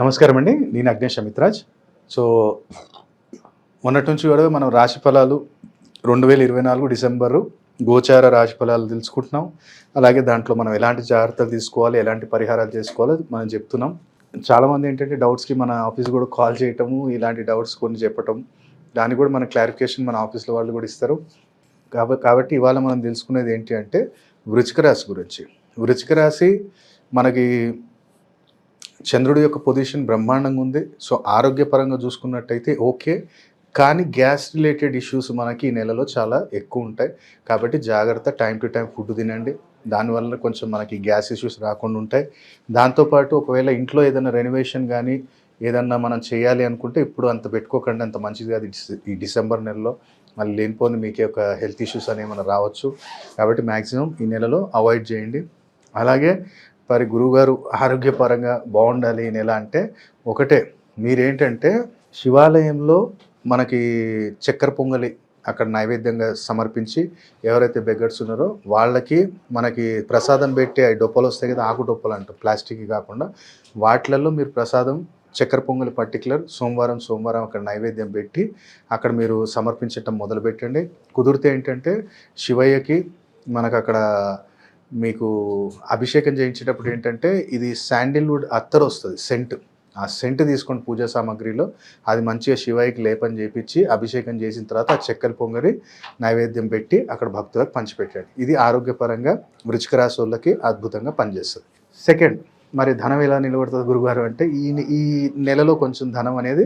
నమస్కారం అండి. నేను అగ్నేష్ అమిత్రాజ్. సో మొన్నటి నుంచి కూడా మనం రాశి ఫలాలు రెండు వేల ఇరవై నాలుగు డిసెంబరు గోచార రాశి ఫలాలు తెలుసుకుంటున్నాం. అలాగే దాంట్లో మనం ఎలాంటి జాగ్రత్తలు తీసుకోవాలి ఎలాంటి పరిహారాలు చేసుకోవాలో మనం చెప్తున్నాం. చాలామంది ఏంటంటే డౌట్స్కి మన ఆఫీస్ కూడా కాల్ చేయటము ఇలాంటి డౌట్స్ కొన్ని చెప్పటం దానికి కూడా మన క్లారిఫికేషన్ మన ఆఫీస్లో వాళ్ళు కూడా ఇస్తారు. కాబట్టి ఇవాళ మనం తెలుసుకునేది ఏంటి అంటే వృచిక రాశి గురించి. వృచ్చిక రాశి మనకి చంద్రుడి యొక్క పొజిషన్ బ్రహ్మాండంగా ఉంది. సో ఆరోగ్యపరంగా చూసుకున్నట్టయితే ఓకే. కానీ గ్యాస్ రిలేటెడ్ ఇష్యూస్ మనకి ఈ నెలలో చాలా ఎక్కువ ఉంటాయి. కాబట్టి జాగ్రత్త టైం టు టైం ఫుడ్ తినండి. దానివల్ల కొంచెం మనకి గ్యాస్ ఇష్యూస్ రాకుండా ఉంటాయి. దాంతోపాటు ఒకవేళ ఇంట్లో ఏదైనా రెనోవేషన్ కానీ ఏదన్నా మనం చేయాలి అనుకుంటే ఇప్పుడు అంత పెట్టుకోకండి. అంత మంచిది కాదు ఈ డిసె- ఈ డిసెంబర్ నెలలో. మళ్ళీ లేనిపోని మీకు ఒక హెల్త్ ఇష్యూస్ అనేవి మనం రావచ్చు. కాబట్టి మ్యాక్సిమం ఈ నెలలో అవాయిడ్ చేయండి. అలాగే మరి గురువుగారు ఆరోగ్యపరంగా బాగుండాలి ఈ నెల అంటే ఒకటే. మీరేంటంటే శివాలయంలో మనకి చక్కెర పొంగలి అక్కడ నైవేద్యంగా సమర్పించి ఎవరైతే బెగ్గర్స్ ఉన్నారో వాళ్ళకి మనకి ప్రసాదం పెట్టి అవి డొప్పలు వస్తాయి కదా ఆకు డొప్పలు అంటారు ప్లాస్టిక్ కాకుండా. వాటిలలో మీరు ప్రసాదం చక్కెర పొంగలి పర్టికులర్ సోమవారం సోమవారం అక్కడ నైవేద్యం పెట్టి అక్కడ మీరు సమర్పించటం మొదలు పెట్టండి కుదిరితే ఏంటంటే శివయ్యకి మనకు అక్కడ మీకు అభిషేకం చేయించేటప్పుడు ఏంటంటే ఇది శాండిల్వుడ్ అత్తర్ వస్తుంది సెంట్. ఆ సెంట్ తీసుకొని పూజా సామాగ్రిలో అది మంచిగా శివాయికి లేపని చేపించి అభిషేకం చేసిన తర్వాత ఆ చెక్కలు పొంగలి నైవేద్యం పెట్టి అక్కడ భక్తులకు పంచిపెట్టాడు. ఇది ఆరోగ్యపరంగా వృచిక రాశి వాళ్ళకి అద్భుతంగా పనిచేస్తుంది. సెకండ్ మరి ధనం ఎలా నిలబడుతుంది గురుగారు అంటే ఈ ఈ నెలలో కొంచెం ధనం అనేది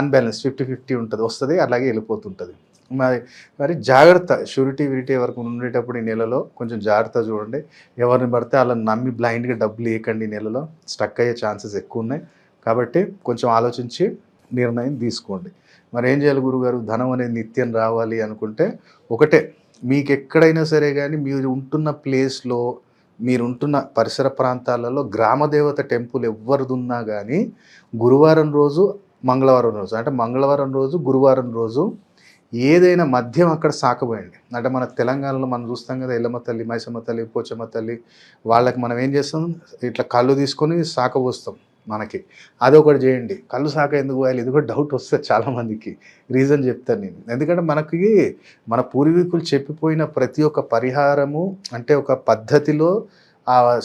అన్బ్యాలెన్స్ ఫిఫ్టీ ఫిఫ్టీ ఉంటుంది వస్తుంది అలాగే వెళ్ళిపోతుంటుంది. మరి మరి జాగ్రత్త షూరిటీ విరిటీ వరకు ఉండేటప్పుడు ఈ నెలలో కొంచెం జాగ్రత్త చూడండి. ఎవరిని పడితే అలా నమ్మి బ్లైండ్గా డబ్బులు ఇవ్వకండి ఈ నెలలో. స్టక్ అయ్యే ఛాన్సెస్ ఎక్కువ ఉన్నాయి. కాబట్టి కొంచెం ఆలోచించి నిర్ణయం తీసుకోండి. మరి ఏం చేయాలి గురుగారు? ధనం అనేది నిత్యం రావాలి అనుకుంటే ఒకటే మీకు ఎక్కడైనా సరే కానీ మీరు ఉంటున్న ప్లేస్లో మీరు ఉంటున్న పరిసర ప్రాంతాలలో గ్రామదేవత టెంపుల్ ఎవరిదున్నా కానీ గురువారం రోజు మంగళవారం రోజు అంటే మంగళవారం రోజు గురువారం రోజు ఏదైనా మద్యం అక్కడ సాకపోయండి. అంటే మన తెలంగాణలో మనం చూస్తాం కదా ఎల్లమ్మ తల్లి మైసమ్మ తల్లి పోచమ్మ తల్లి వాళ్ళకి మనం ఏం చేస్తాం? ఇట్లా కళ్ళు తీసుకొని సాకబోస్తాం మనకి. అదొకటి చేయండి. కళ్ళు సాక ఎందుకు పోయాలి? ఇది కూడా డౌట్ వస్తుంది చాలామందికి. రీజన్ చెప్తాను నేను. ఎందుకంటే మనకి మన పూర్వీకులు చెప్పిపోయిన ప్రతి ఒక్క పరిహారము అంటే ఒక పద్ధతిలో ఆ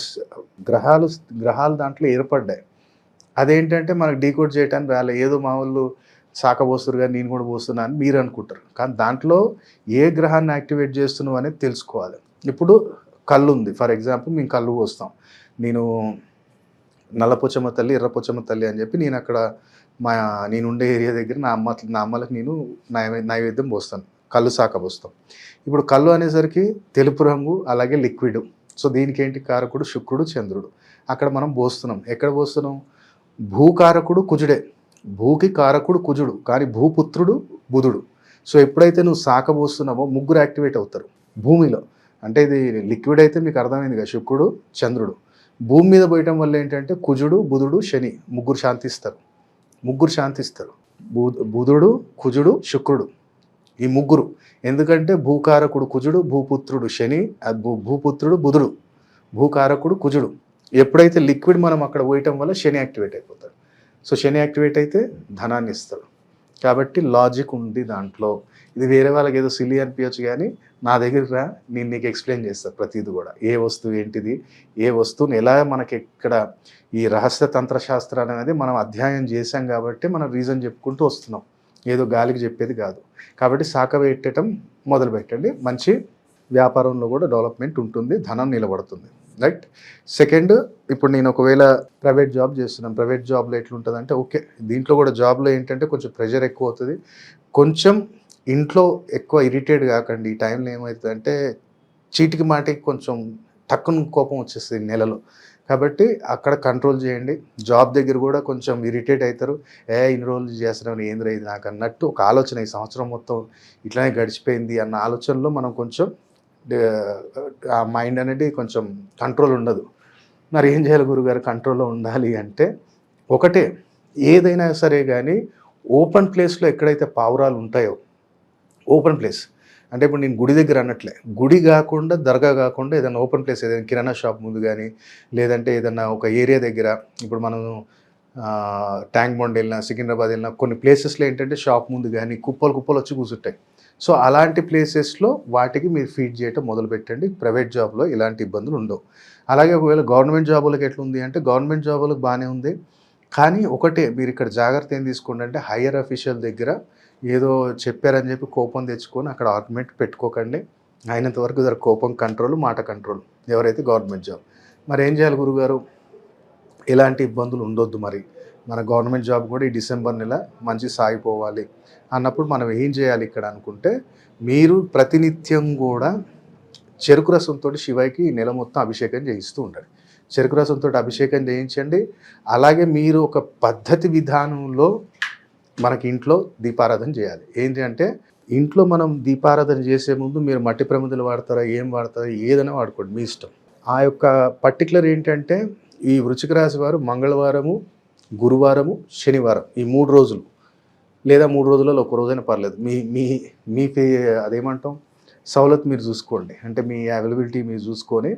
గ్రహాలు గ్రహాలు దాంట్లో ఏర్పడ్డాయి. అదేంటంటే మనకు డీకోడ్ చేయడానికి రాలే. ఏదో మా వాళ్ళు శాఖ కానీ నేను కూడా పోస్తున్నా అని మీరు అనుకుంటారు. కానీ దాంట్లో ఏ గ్రహాన్ని యాక్టివేట్ చేస్తున్నావు అనేది తెలుసుకోవాలి. ఇప్పుడు కళ్ళు ఉంది. ఫర్ ఎగ్జాంపుల్ మేము కళ్ళు పోస్తాం. నేను నల్లపోచమ్మ తల్లి ఎర్రపోచమ్మ తల్లి అని చెప్పి నేను అక్కడ మా నేను ఉండే ఏరియా దగ్గర నా అమ్మ నా అమ్మలకు నేను నైవే నైవేద్యం పోస్తాను. కళ్ళు శాఖ పోస్తాం. ఇప్పుడు కళ్ళు అనేసరికి తెలుపు రంగు అలాగే లిక్విడ్. సో దీనికి ఏంటి కారకుడు? శుక్రుడు చంద్రుడు. అక్కడ మనం పోస్తున్నాం. ఎక్కడ పోస్తున్నాం? భూకారకుడు కుజుడే. భూకి కారకుడు కుజుడు కానీ భూపుత్రుడు బుధుడు. సో ఎప్పుడైతే నువ్వు శాఖ పోస్తున్నావో ముగ్గురు యాక్టివేట్ అవుతారు భూమిలో. అంటే ఇది లిక్విడ్ అయితే మీకు అర్థమైంది కదా శుక్రుడు చంద్రుడు. భూమి మీద పోయటం వల్ల ఏంటంటే కుజుడు బుధుడు శని ముగ్గురు శాంతిస్తారు. ముగ్గురు శాంతిస్తారు. బు- బుధుడు కుజుడు శుక్రుడు. ఈ ముగ్గురు. ఎందుకంటే భూకారకుడు కుజుడు భూపుత్రుడు శని భూ- భూపుత్రుడు బుధుడు. భూకారకుడు కుజుడు. ఎప్పుడైతే లిక్విడ్ మనం అక్కడ పోయటం వల్ల శని యాక్టివేట్ అయిపోతాడు. సో శని యాక్టివేట్ అయితే ధనాన్ని ఇస్తాడు. కాబట్టి లాజిక్ ఉంది దాంట్లో. ఇది వేరే వాళ్ళకి ఏదో సిలి అనిపించచ్చు కానీ నా దగ్గర రా నేను నీకు ఎక్స్ప్లెయిన్ చేస్తాను ప్రతిది కూడా. ఏ వస్తువు ఏంటిది ఏ వస్తువుని ఎలా మనకి ఎక్కడ ఈ రహస్య తంత్రశాస్త్రం అనేది మనం అధ్యయనం చేశాం కాబట్టి మనం రీజన్ చెప్పుకుంటూ వస్తున్నాం. ఏదో గాలికి చెప్పేది కాదు. కాబట్టి శాఖ పెట్టడం మొదలు పెట్టండి మంచి వ్యాపారంలో కూడా డెవలప్మెంట్ ఉంటుంది ధనం నిలబడుతుంది. రైట్ సెకండ్ ఇప్పుడు నేను ఒకవేళ ప్రైవేట్ జాబ్ చేస్తున్నాను ప్రైవేట్ జాబ్లో ఎట్లుంటుంది అంటే ఓకే దీంట్లో కూడా జాబ్లో ఏంటంటే కొంచెం ప్రెషర్ ఎక్కువ అవుతుంది. కొంచెం ఇంట్లో ఎక్కువ ఇరిటేట్ కాకండి. ఈ టైంలో ఏమవుతుంది అంటే చీటికి మాటికి కొంచెం టక్కున కోపం వచ్చేస్తుంది నెలలో. కాబట్టి అక్కడ కంట్రోల్ చేయండి. జాబ్ దగ్గర కూడా కొంచెం ఇరిటేట్ అవుతారు ఏ ఇన్ని రోజులు చేస్తున్నాను ఏంద్రా ఇది? నాకు అన్నట్టు ఒక ఆలోచన ఈ సంవత్సరం మొత్తం ఇట్లానే గడిచిపోయింది అన్న ఆలోచనలో మనం కొంచెం ఆ మైండ్ అనేది కొంచెం కంట్రోల్ ఉండదు. మరి ఏం చేయాలి గురుగారు? కంట్రోల్లో ఉండాలి అంటే ఒకటే ఏదైనా సరే కానీ ఓపెన్ ప్లేస్లో ఎక్కడైతే పావురాలు ఉంటాయో ఓపెన్ ప్లేస్. అంటే ఇప్పుడు నేను గుడి దగ్గర అన్నట్లే గుడి కాకుండా దర్గా కాకుండా ఏదైనా ఓపెన్ ప్లేస్ ఏదైనా కిరాణా షాప్ ముందు కానీ లేదంటే ఏదైనా ఒక ఏరియా దగ్గర ఇప్పుడు మనం ట్యాంక్ బండ్ వెళ్ళినా సికింద్రాబాద్ వెళ్ళినా కొన్ని ప్లేసెస్లో ఏంటంటే షాప్ ముందు కానీ కుప్పలు కుప్పలు వచ్చి కూర్చుంటాయి. సో అలాంటి ప్లేసెస్లో వాటికి మీరు ఫీడ్ చేయటం మొదలు పెట్టండి ప్రైవేట్ జాబ్లో ఇలాంటి ఇబ్బందులు ఉండవు. అలాగే ఒకవేళ గవర్నమెంట్ జాబులకు ఎట్లుంది అంటే గవర్నమెంట్ జాబులకు బాగానే ఉంది. కానీ ఒకటే మీరు ఇక్కడ జాగ్రత్త ఏం తీసుకోండి అంటే హయ్యర్ అఫీషియల్ దగ్గర ఏదో చెప్పారని చెప్పి కోపం తెచ్చుకొని అక్కడ ఆర్గ్యుమెంట్ పెట్టుకోకండి. అయినంత వరకు కోపం కంట్రోల్ మాట కంట్రోల్ ఎవరైతే గవర్నమెంట్ జాబ్. మరి ఏం చేయాలి గురుగారు? ఎలాంటి ఇబ్బందులు ఉండొద్దు మరి. మన గవర్నమెంట్ జాబ్ కూడా ఈ డిసెంబర్ నెల మంచి సాగిపోవాలి. అన్నప్పుడు మనం ఏం చేయాలి ఇక్కడ అనుకుంటే మీరు ప్రతినిత్యం కూడా చెరుకు రసంతో శివయ్యకి ఈ నెల మొత్తం అభిషేకం చేయిస్తూ ఉండాలి చెరుకు రసంతో అభిషేకం చేయించండి. అలాగే మీరు ఒక పద్ధతి విధానంలో మనకి ఇంట్లో దీపారాధన చేయాలి. ఏంటి అంటే ఇంట్లో మనం దీపారాధన చేసే ముందు మీరు మట్టి ప్రమిదలు వాడతారా ఏం వాడతారా ఏదైనా వాడుకోండి మీ ఇష్టం. ఆ యొక్క పర్టికులర్ ఏంటంటే ఈ వృచిక రాశి వారు మంగళవారము గురువారము శనివారం ఈ మూడు రోజులు లేదా మూడు రోజులలో ఒక రోజైనా పర్లేదు. మీ మీ మీ పే అదేమంటాం? సవలత్ మీరు చూసుకోండి. అంటే మీ అవైలబిలిటీ మీరు చూసుకొని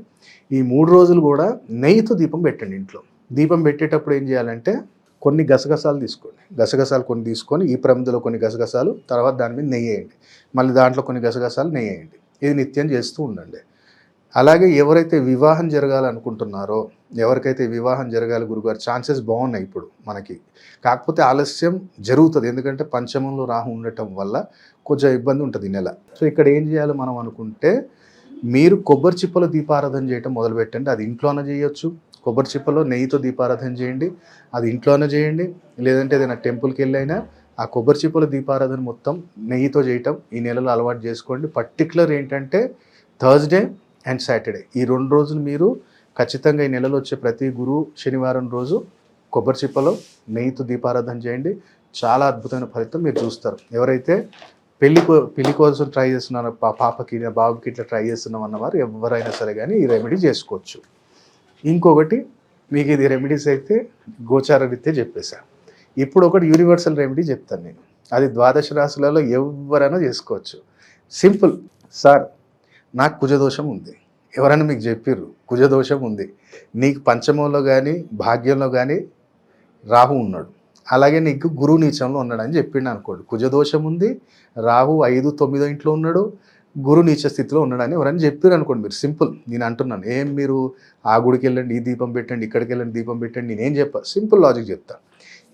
ఈ మూడు రోజులు కూడా నెయ్యితో దీపం పెట్టండి ఇంట్లో. దీపం పెట్టేటప్పుడు ఏం చేయాలంటే కొన్ని గసగసాలు తీసుకోండి. గసగసాలు కొన్ని తీసుకొని ఈ ప్రమిదలో కొన్ని గసగసాలు తర్వాత దాని మీద నెయ్యి వేయండి. మళ్ళీ దాంట్లో కొన్ని గసగసాలు నెయ్యి వేయండి. ఇది నిత్యం చేస్తూ ఉండండి. అలాగే ఎవరైతే వివాహం జరగాలనుకుంటున్నారో ఎవరికైతే వివాహం జరగాలి గురుగారు ఛాన్సెస్ బాగున్నాయి ఇప్పుడు మనకి. కాకపోతే ఆలస్యం జరుగుతుంది. ఎందుకంటే పంచమంలో రాహు ఉండటం వల్ల కొంచెం ఇబ్బంది ఉంటుంది ఈ నెల. సో ఇక్కడ ఏం చేయాలి మనం అనుకుంటే మీరు కొబ్బరి చిప్పల దీపారాధన చేయటం మొదలుపెట్టండి. అది ఇంట్లోనే చేయొచ్చు. కొబ్బరి చిప్పలో నెయ్యితో దీపారాధన చేయండి. అది ఇంట్లోనే చేయండి. లేదంటే ఏదైనా టెంపుల్కి వెళ్ళైనా ఆ కొబ్బరి చిప్పల దీపారాధన మొత్తం నెయ్యితో చేయటం ఈ నెలలో అలవాటు చేసుకోండి. పర్టికులర్ ఏంటంటే థర్స్డే అండ్ సాటర్డే. ఈ రెండు రోజులు మీరు ఖచ్చితంగా ఈ నెలలో వచ్చే ప్రతి గురు శనివారం రోజు కొబ్బరి చిప్పలో నెయ్యితో దీపారాధన చేయండి. చాలా అద్భుతమైన ఫలితం మీరు చూస్తారు. ఎవరైతే పెళ్ళి కో పెళ్ళి కోసం ట్రై చేస్తున్నారో పాపకి బాబుకి ఇట్లా ట్రై చేస్తున్నాం అన్నవారు ఎవరైనా సరే కానీ ఈ రెమెడీ చేసుకోవచ్చు. ఇంకొకటి మీకు ఇది రెమెడీస్ అయితే గోచార రీత్యా చెప్పేశాను ఇప్పుడు ఒకటి యూనివర్సల్ రెమెడీ చెప్తాను నేను. అది ద్వాదశ రాశులలో ఎవరైనా చేసుకోవచ్చు. సింపుల్. సార్ నాకు కుజదోషం ఉంది. ఎవరైనా మీకు చెప్పిర్రు కుజదోషం ఉంది. నీకు పంచమంలో కానీ భాగ్యంలో కానీ రాహు ఉన్నాడు. అలాగే నీకు గురువు నీచంలో ఉన్నాడు అని చెప్పిండు అనుకోండి. కుజదోషం ఉంది రాహు ఐదు తొమ్మిదో ఇంట్లో ఉన్నాడు గురు నీచ స్థితిలో ఉన్నాడని ఎవరైనా చెప్పారు అనుకోండి మీరు. సింపుల్. నేను అంటున్నాను ఏం మీరు ఆ గుడికి వెళ్ళండి ఈ దీపం పెట్టండి ఇక్కడికి వెళ్ళండి దీపం పెట్టండి నేనేం చెప్పా సింపుల్ లాజిక్ చెప్తాను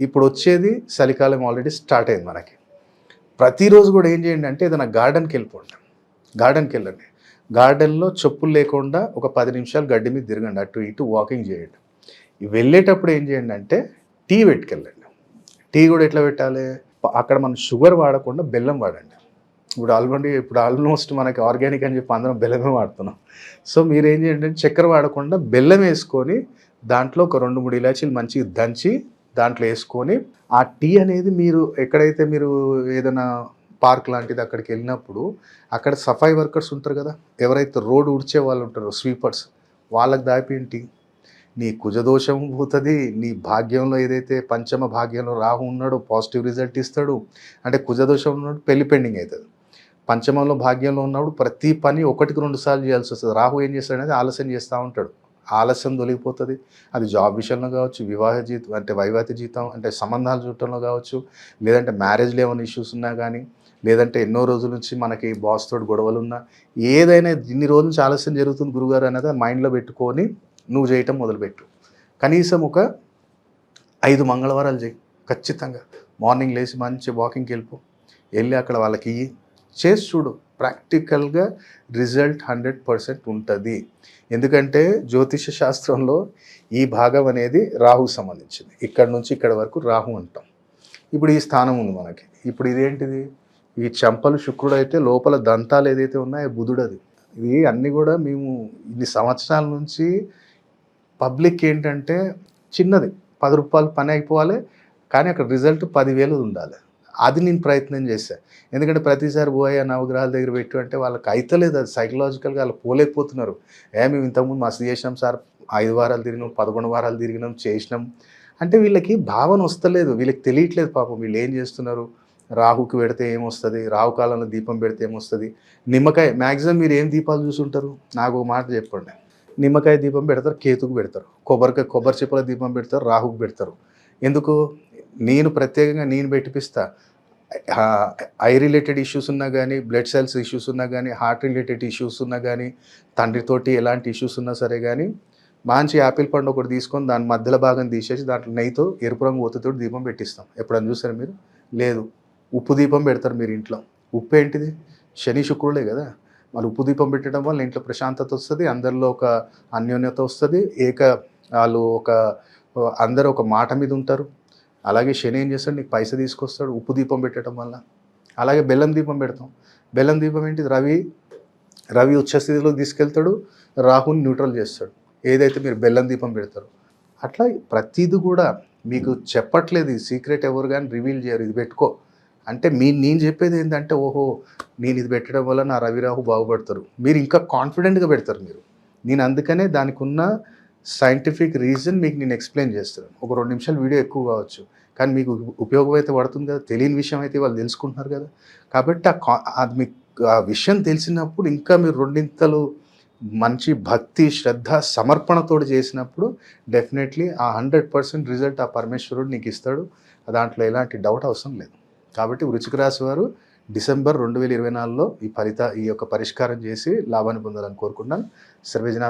ఇప్పుడు వచ్చేది చలికాలం ఆల్రెడీ స్టార్ట్ అయింది మనకి. ప్రతిరోజు కూడా ఏం చేయండి అంటే ఏదైనా గార్డెన్కి వెళ్ళిపోండి. గార్డెన్కి వెళ్ళండి. గార్డెన్లో చెప్పులు లేకుండా ఒక పది నిమిషాలు గడ్డి మీద తిరగండి అటు ఇటు వాకింగ్ చేయండి. వెళ్ళేటప్పుడు ఏం చేయండి అంటే టీ పెట్టుకెళ్ళండి. టీ కూడా ఎట్లా పెట్టాలి? అక్కడ మనం షుగర్ వాడకుండా బెల్లం వాడండి. ఇప్పుడు ఆల్రెడీ ఇప్పుడు ఆల్మోస్ట్ మనకి ఆర్గానిక్ అని చెప్పి అందరం బెల్లమే వాడుతున్నాం. సో మీరు ఏం చేయండి అంటే చక్కెర వాడకుండా బెల్లం వేసుకొని దాంట్లో ఒక రెండు మూడు ఇలాచీలు మంచిగా దంచి దాంట్లో వేసుకొని ఆ టీ అనేది మీరు ఎక్కడైతే మీరు ఏదైనా పార్క్ లాంటిది అక్కడికి వెళ్ళినప్పుడు అక్కడ సఫాయి వర్కర్స్ ఉంటారు కదా ఎవరైతే రోడ్డు ఉడిచే వాళ్ళు ఉంటారో స్వీపర్స్ వాళ్ళకి దాపేంటి నీ కుజదోషం పోతుంది నీ భాగ్యంలో ఏదైతే పంచమ భాగ్యంలో రాహు ఉన్నాడో పాజిటివ్ రిజల్ట్ ఇస్తాడు. అంటే కుజదోషం ఉన్నాడు పెళ్ళి పెండింగ్ అవుతుంది. పంచమంలో భాగ్యంలో ఉన్నప్పుడు ప్రతి పని ఒకటికి రెండు సార్లు చేయాల్సి వస్తుంది. రాహు ఏం చేస్తాడనేది ఆలస్యం చేస్తూ ఉంటాడు. ఆలస్యం తొలగిపోతుంది. అది జాబ్ విషయంలో కావచ్చు వివాహ జీతం అంటే వైవాహిక జీతం అంటే సంబంధాలు చూడటంలో కావచ్చు లేదంటే మ్యారేజ్లో ఏమైనా ఇష్యూస్ ఉన్నా కానీ లేదంటే ఎన్నో రోజుల నుంచి మనకి బాస్ తోటి గొడవలు ఉన్నా ఏదైనా ఇన్ని రోజుల నుంచి ఆలస్యం జరుగుతుంది గురుగారు అనేది మైండ్లో పెట్టుకొని నువ్వు చేయటం మొదలుపెట్టు. కనీసం ఒక ఐదు మంగళవారాలు చేయి ఖచ్చితంగా. మార్నింగ్ లేచి మంచి వాకింగ్కి వెళ్ళిపో. వెళ్ళి అక్కడ వాళ్ళకి ఇయ్యి. చేసి చూడు ప్రాక్టికల్గా రిజల్ట్ హండ్రెడ్ పర్సెంట్ ఉంటుంది. ఎందుకంటే జ్యోతిష శాస్త్రంలో ఈ భాగం అనేది రాహు సంబంధించింది. ఇక్కడ నుంచి ఇక్కడ వరకు రాహు అంటాం. ఇప్పుడు ఈ స్థానం ఉంది మనకి. ఇప్పుడు ఇదేంటిది? ఈ చెంపలు శుక్రుడు అయితే లోపల దంతాలు ఏదైతే ఉన్నాయో బుధుడు అది ఇది అన్నీ కూడా మేము ఇన్ని సంవత్సరాల నుంచి పబ్లిక్ ఏంటంటే చిన్నది. పది రూపాయలు పని అయిపోవాలి కానీ అక్కడ రిజల్ట్ పదివేలు ఉండాలి. అది నేను ప్రయత్నం చేశాను ఎందుకంటే ప్రతిసారి పోయా నవగ్రహాల దగ్గర పెట్టు అంటే వాళ్ళకి అయితలేదు అది సైకలాజికల్గా వాళ్ళు పోలేకపోతున్నారు. ఏ మేము ఇంతకుముందు మస్తు చేసినాం సార్ ఐదు వారాలు తిరిగినాం పదకొండు వారాలు తిరిగినాం చేసినాం. అంటే వీళ్ళకి భావన వస్తలేదు. వీళ్ళకి తెలియట్లేదు పాపం. వీళ్ళు ఏం చేస్తున్నారు? రాహుకి పెడితే ఏమొస్తుంది? రాహుకాలంలో దీపం పెడితే ఏమొస్తుంది? నిమ్మకాయ మ్యాక్సిమం మీరు ఏం దీపాలు చూసుంటారు? నాకు ఒక మాట చెప్పండి. నిమ్మకాయ దీపం పెడతారు కేతుకు పెడతారు. కొబ్బరికాయ కొబ్బరి చిప్పల దీపం పెడతారు రాహుకు పెడతారు. ఎందుకు? నేను ప్రత్యేకంగా నేను పెట్టిపిస్తా. ఐ రిలేటెడ్ ఇష్యూస్ ఉన్నా కానీ బ్లడ్ సెల్స్ ఇష్యూస్ ఉన్నా కానీ హార్ట్ రిలేటెడ్ ఇష్యూస్ ఉన్నా కానీ తండ్రితోటి ఎలాంటి ఇష్యూస్ ఉన్నా సరే కానీ మంచి యాపిల్ పండు ఒకటి తీసుకొని దాని మధ్యలో భాగం తీసేసి దాంట్లో నెయ్యితో ఎరుపు రంగు ఒత్తుతో దీపం పెట్టిస్తాం. ఎప్పుడన్నా చూసారా మీరు? లేదు. ఉప్పు దీపం పెడతారు మీరు ఇంట్లో. ఉప్పు ఏంటిది? శని శుక్రుడే కదా. వాళ్ళు ఉప్పు దీపం పెట్టడం వల్ల ఇంట్లో ప్రశాంతత వస్తుంది అందరిలో ఒక అన్యోన్యత వస్తుంది ఏక వాళ్ళు ఒక అందరూ ఒక మాట మీద ఉంటారు. అలాగే శని ఏం చేస్తాడు? నీకు పైస తీసుకొస్తాడు ఉప్పు దీపం పెట్టడం వల్ల. అలాగే బెల్లం దీపం పెడతాం. బెల్లం దీపం ఏంటిది? రవి రవి ఉచ్చస్థితిలో తీసుకెళ్తాడు రాహుని న్యూట్రల్ చేస్తాడు. ఏదైతే మీరు బెల్లం దీపం పెడతారో. అట్లా ప్రతిది కూడా మీకు చెప్పట్లేదు ఈ సీక్రెట్ ఎవరు కానీ రివీల్ చేయరు. ఇది పెట్టుకో. అంటే మీ నేను చెప్పేది ఏంటంటే ఓహో నేను ఇది పెట్టడం వల్ల నా రవిరాహు బాగుపడతారు. మీరు ఇంకా కాన్ఫిడెంట్గా పెడతారు మీరు. నేను అందుకనే దానికి ఉన్న సైంటిఫిక్ రీజన్ మీకు నేను ఎక్స్ప్లెయిన్ చేస్తాను ఒక రెండు నిమిషాలు వీడియో ఎక్కువ కావచ్చు. కానీ మీకు ఉపయోగం అయితే పడుతుంది కదా తెలియని విషయం అయితే వాళ్ళు తెలుసుకుంటున్నారు కదా. కాబట్టి ఆ కా అది మీకు ఆ విషయం తెలిసినప్పుడు ఇంకా మీరు రెండింతలు మంచి భక్తి శ్రద్ధ సమర్పణతో చేసినప్పుడు డెఫినెట్లీ ఆ హండ్రెడ్ పర్సెంట్ రిజల్ట్ ఆ పరమేశ్వరుడు నీకు ఇస్తాడు. దాంట్లో ఎలాంటి డౌట్ అవసరం లేదు. కాబట్టి వృచ్చిక రాశి వారు డిసెంబర్ రెండు వేల ఇరవై నాలుగులో ఈ ఫలిత ఈ యొక్క పరిష్కారం చేసి లాభాన్ని పొందాలని కోరుకుంటున్నాను. సర్వేజన